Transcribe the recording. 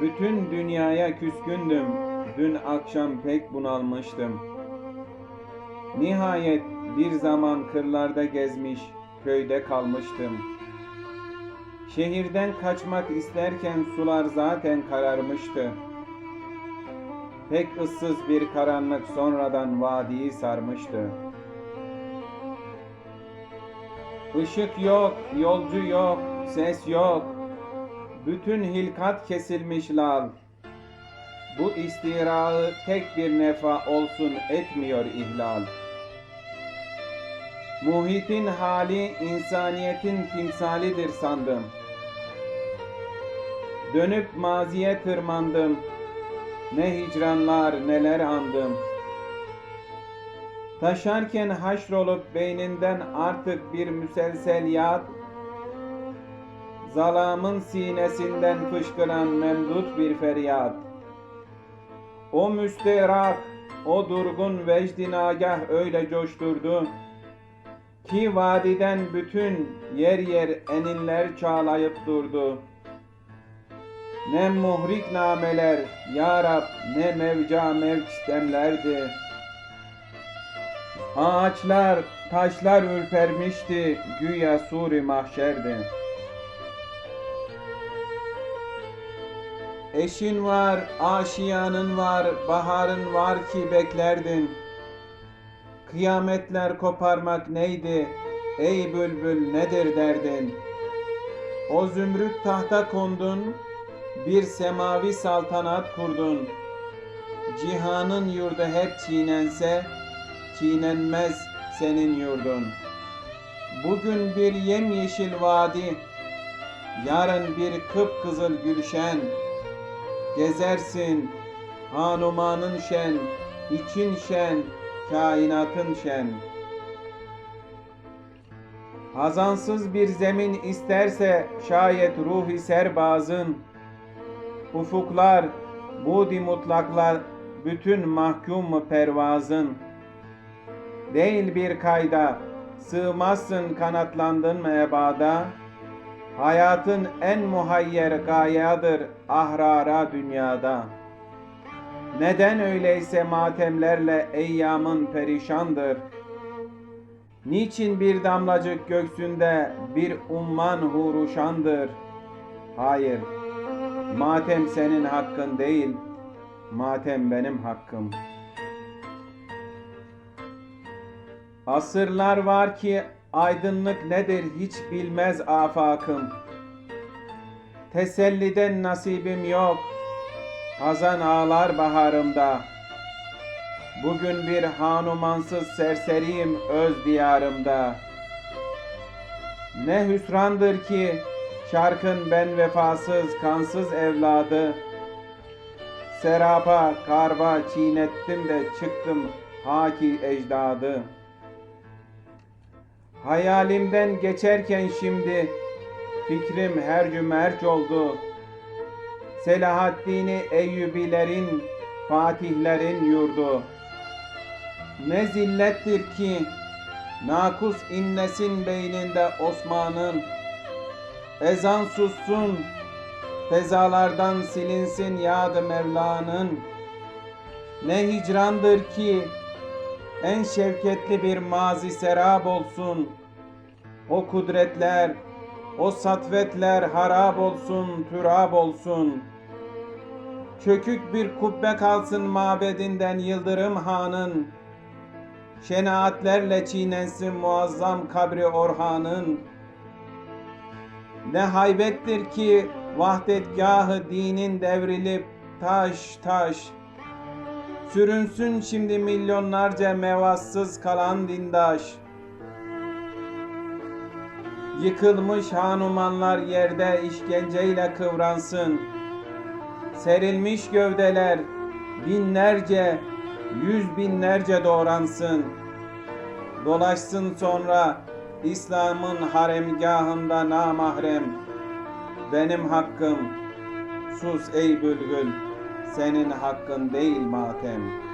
Bütün dünyaya küskündüm. Dün akşam pek bunalmıştım. Nihayet bir zaman kırlarda gezmiş, köyde kalmıştım. Şehirden kaçmak isterken sular zaten kararmıştı. Pek ıssız bir karanlık sonradan vadiyi sarmıştı. Işık yok, yolcu yok, ses yok. Bütün hilkat kesilmiş lal. Bu istirağı tek bir nefa olsun etmiyor ihlal. Muhitin hali insaniyetin timsalidir sandım. Dönüp maziye tırmandım. Ne hicranlar neler andım. Taşarken haşrolup beyninden artık bir müselselyat, Zalamın sinesinden fışkıran memdut bir feryat. O müsterak, o durgun vecdi nagah öyle coşturdu ki vadiden bütün yer yer eninler çağlayıp durdu. Ne muhrik nameler, ya Rab, ne mevca mevç. Ağaçlar, taşlar ürpermişti, güya suri mahşerdi. Eşin var, aşiyanın var, baharın var ki beklerdin. Kıyametler koparmak neydi? Ey bülbül nedir derdin? O zümrüt tahta kondun, bir semavi saltanat kurdun. Cihanın yurdu hep çiğnense, çiğnenmez senin yurdun. Bugün bir yemyeşil vadi, yarın bir kıpkızıl gülşen. Gezersin, hanumanın şen, için şen, kainatın şen. Hazansız bir zemin isterse şayet ruhi serbazın, ufuklar, budi mutlaklar, bütün mahkum mu pervazın. Değil bir kayda, sığmazsın kanatlandın mı ebada, Hayatın en muhayyer gayadır ahrara dünyada. Neden öyleyse matemlerle eyyamın perişandır? Niçin bir damlacık göksünde bir umman huruşandır? Hayır, matem senin hakkın değil, matem benim hakkım. Asırlar var ki aydınlık nedir hiç bilmez afakım. Teselliden nasibim yok, hazan ağlar baharımda. Bugün bir hanumansız serseriyim öz diyarımda. Ne hüsrandır ki şarkın ben vefasız kansız evladı. Serapa karba çiğnettim de çıktım haki ecdadı. Hayalimden geçerken şimdi fikrim her cümerç oldu. Selahaddin'i Eyyubilerin, Fatihlerin yurdu. Ne zillettir ki nakus innesin beyninde Osman'ın. Ezan sussun, fezalardan silinsin yadı Mevla'nın. Ne hicrandır ki en şevketli bir mazi serap olsun. O kudretler, o satvetler harap olsun, türab olsun. Çökük bir kubbe kalsın mabedinden Yıldırım Han'ın. Şenaatlerle çiğnensin muazzam kabri Orhan'ın. Ne haybettir ki vahdetgahı dinin devrilip taş taş Sürünsün şimdi milyonlarca mevassız kalan dindaş. Yıkılmış hanumanlar yerde işkenceyle kıvransın. Serilmiş gövdeler binlerce, yüz binlerce doğransın. Dolaşsın sonra İslam'ın haremgahında namahrem. Benim hakkım, sus ey bülbül, senin hakkın değil matem.''